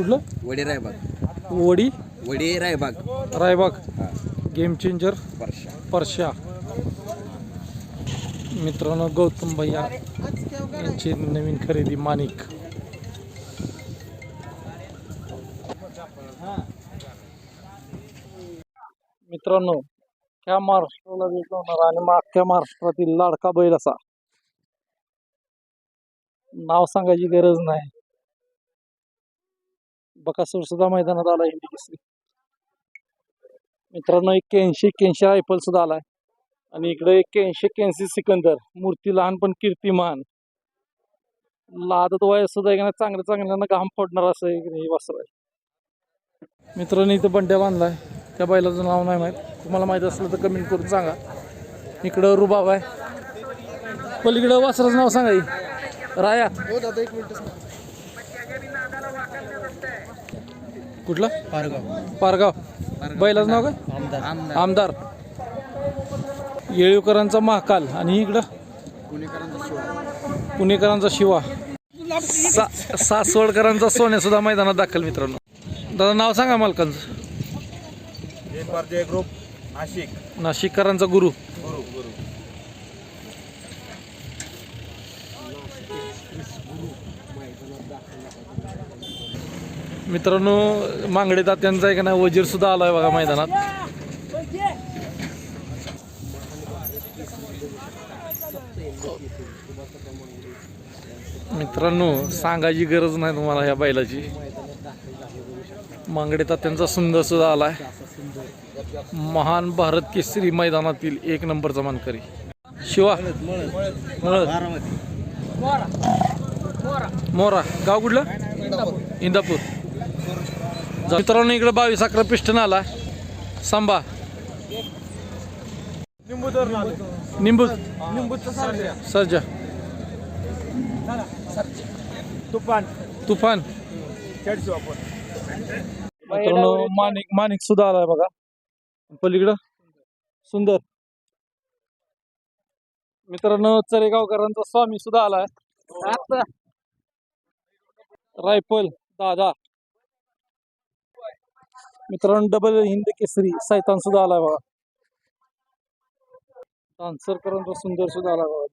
कुठलं? वडी Raibag. Wadi? Wadi Raibag. Raibag. Game changer वर्षा परशा मित्रांनो गौतम भैया यांची नवीन खरेदी माणिक मित्रांनो ह्या महाराष्ट्राला वेगवणार आणि मागच्या महाराष्ट्रातील लाडका बैल असा. नाव सांगायची गरज नाही. बकासूर सुद्धा मैदानात आला हिंदी केसरी मित्रांनो एक्क्याऐंशी एक्क्याऐंशी रायफल सुद्धा आलाय. आणि इकडे एक्क्याऐंशी एक्क्याऐंशी सिकंदर मूर्ती लहान पण कीर्तिमान. लादत वय सुद्धा एक चांगल्या चांगल्यानं घाम फोडणार असं हे वस्त्र आहे. मित्रांनी इथं बंड्या बांधलाय. त्या बैलाचं नाव नाही माहीत. तुम्हाला माहीत असलं तर कमेंट करून सांगा. इकडं रुबाब आहे. पलीकडं वासराचं नाव सांगा ही. राया. हो दादा एक मिनिट कुठलं? पारगाव. पारगाव. बैलाचं नाव काय? आमदार. येळीवकरांचा महाकाल आणि इकडं? पुणेकरांचा शिवा. सा सासवडकरांचा सोन्या सुद्धा मैदानात दाखल मित्रांनो. दादा नाव सांगा मालकांचं. ग्रुप नाशिक. नाशिककरांचा गुरु. गुरु गुरु. मित्रांनो मांगडे तात्यांचा एक ना वजीर सुद्धा आलाय बघा मैदानात. मित्रांनो सांगायची गरज नाही तुम्हाला ह्या बैलाची. मांगडे तात्यांचा सुंदर सुद्धा आलाय. महान भारत केसरी मैदानातील एक नंबरचा मानकरी. शिवा. मळद. मोरा. गाव कुठलं? इंदापूर. मित्रांनो इकडे बावीस अकरा पिस्टन आला. सांबा. निंबू. सर्जा. तुफान. तुफान. मित्रांनो माणिक माणिक सुद्धा आलाय बघा. पलीकडं. सुंदर. मित्रांनो चरेगावकरांचा स्वामी सुद्धा आलाय. रायफल दादा. मित्रांनो डबल हिंद केसरी सैतान सुद्धा आलाय बघा. करून सुंदर सुद्धा आला बघा.